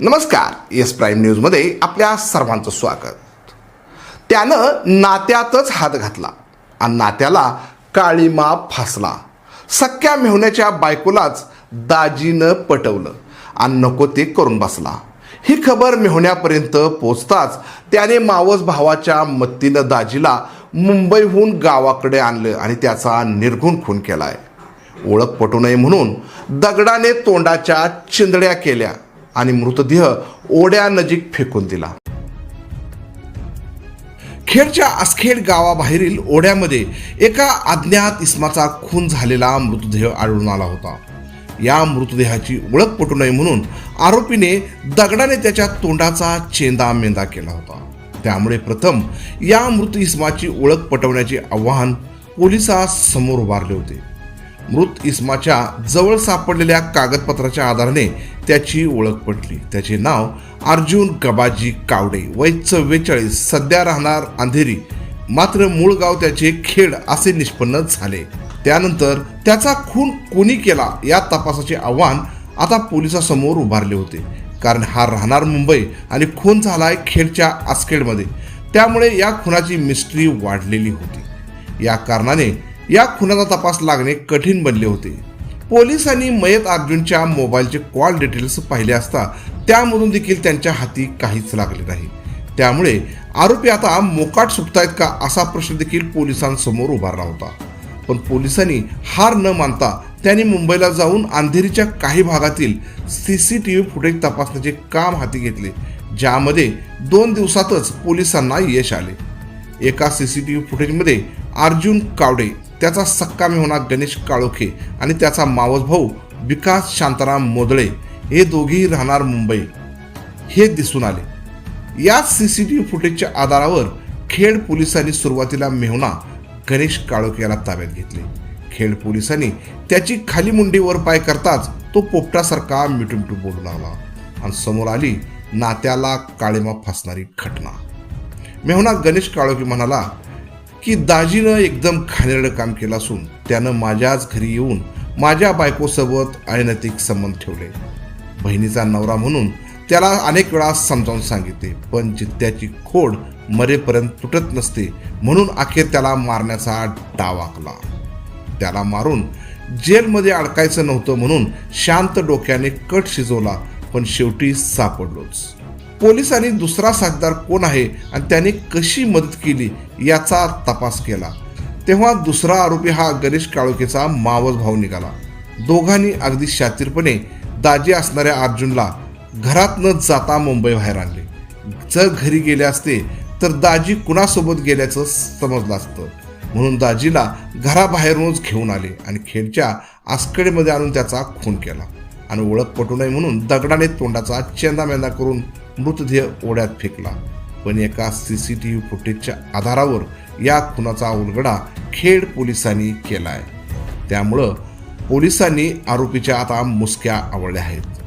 नमस्कार yes prime न्यूजमध्ये आपल्या सर्वांचं स्वागत. त्यानं नात्यातच हात घातला आणि नात्याला काळीमा फासला. सख्या मेहुण्याच्या बायकोलाच दाजीनं पटवलं आणि नको ते करून बसला. ही खबर मेहुण्यापर्यंत पोचताच त्याने मावस भावाच्या मत्तीनं दाजीला मुंबईहून गावाकडे आणलं आणि त्याचा निर्घुण खून केलाय. ओळख पटू नये म्हणून दगडाने तोंडाच्या चिंदड्या केल्या. आणि मृतदेह ओढ्यानजीक फेकून दिला. खेडच्या आसखेड गावाबाहेरील ओढ्यामध्ये एका अज्ञात इस्माचा खून झालेला मृतदेह आढळून आला होता. या मृतदेहाची ओळख पटू नये म्हणून आरोपीने दगडाने त्याच्या तोंडाचा चेंदा मेंदा केला होता. त्यामुळे प्रथम या मृत इस्माची ओळख पटवण्याचे आव्हान पोलिसांसमोर उभारले होते. मृत इस्माच्या जवळ सापडलेल्या कागदपत्राच्या आधाराने त्याची ओळख पटली. त्याचे नाव अर्जुन गबाजी कावडे. वय चव्वेचाळीस सध्या राहणार अंधेरी. मात्र मूळ गाव त्याचे खेड असे निष्पन्न झाले. त्यानंतर त्याचा खून कोणी केला या तपासाचे आव्हान आता पोलिसासमोर उभारले होते. कारण हा राहणार मुंबई आणि खून झालाय खेडच्या आसखेडमध्ये त्यामुळे या खुनाची मिस्ट्री वाढलेली होती. या कारणाने या खुनाचा तपास लागणे कठीण बनले होते. पोलिसांनी मयत अर्जुनच्या मोबाईलचे कॉल डिटेल्स पाहिले असता त्यामधून देखील त्यांच्या हाती काहीच लागले नाही. त्यामुळे आरोपी आता मोकाट सुटतायत का असा प्रश्न देखील पोलिसांसमोर उभारला होता. पण पोलिसांनी हार न मानता त्यांनी मुंबईला जाऊन अंधेरीच्या काही भागातील C C T V footage तपासण्याचे काम हाती घेतले ज्यामध्ये दोन दिवसातच पोलिसांना यश आले. एका सी सी टी व्ही फुटेजमध्ये अर्जुन कावडे त्याचा सक्का मेहुणा गणेश काळोखे आणि त्याचा मावस भाऊ विकास शांताराम मोदळे. हे दोघेही राहणार मुंबई. हे दिसून आले. या सी सी टी व्ही फुटेजच्या आधारावर खेड पोलिसांनी सुरुवातीला मेहुणा गणेश काळोखे याला ताब्यात घेतले. खेड पोलिसांनी त्याची खाली मुंडीवर पाय करताच तो पोपटासारखा मिटुमटू बोलू लागला आणि समोर आली नात्याला काळीमा फासणारी घटना. मेहुणा गणेश काळोखे म्हणाला की दाजीनं एकदम खानेरडं काम केलं असून त्यानं माझ्याच घरी येऊन माझ्या बायकोसोबत अनैतिक संबंध ठेवले. बहिणीचा नवरा म्हणून त्याला अनेक वेळा समजावून सांगितले पण जित्त्याची खोड मरेपर्यंत तुटत नसते म्हणून अखेर त्याला मारण्याचा डाव आखला. त्याला मारून जेलमध्ये अडकायचं नव्हतं म्हणून शांत डोक्याने कट शिजवला पण शेवटी सापडलोच. पोलिसांनी दुसरा साथीदार कोण आहे आणि त्याने कशी मदत केली याचा तपास केला. तेव्हा दुसरा आरोपी हा गणेश काळोखेचा मावस भाऊ निघाला. दोघांनी अगदी शातीरपणे दाजी असणाऱ्या अर्जुनला घरात न जाता मुंबई बाहेर आणले. जर घरी गेले असते तर दाजी कुणासोबत गेल्याचं समजलं असतं. म्हणून दाजीला घराबाहेरूनच घेऊन आले आणि खेडच्या आसकडेमध्ये आणून त्याचा खून केला. आणि ओळख पटू नये म्हणून दगडाने तोंडाचा चेंदामेंदा करून मृतदेह ओढ्यात फेकला. पण एका सी सी टी व्ही फुटेजच्या आधारावर या खुनाचा उलगडा खेड पोलिसांनी केलाय. त्यामुळं पोलिसांनी आरोपीच्या आता मुसक्या आवडल्या आहेत.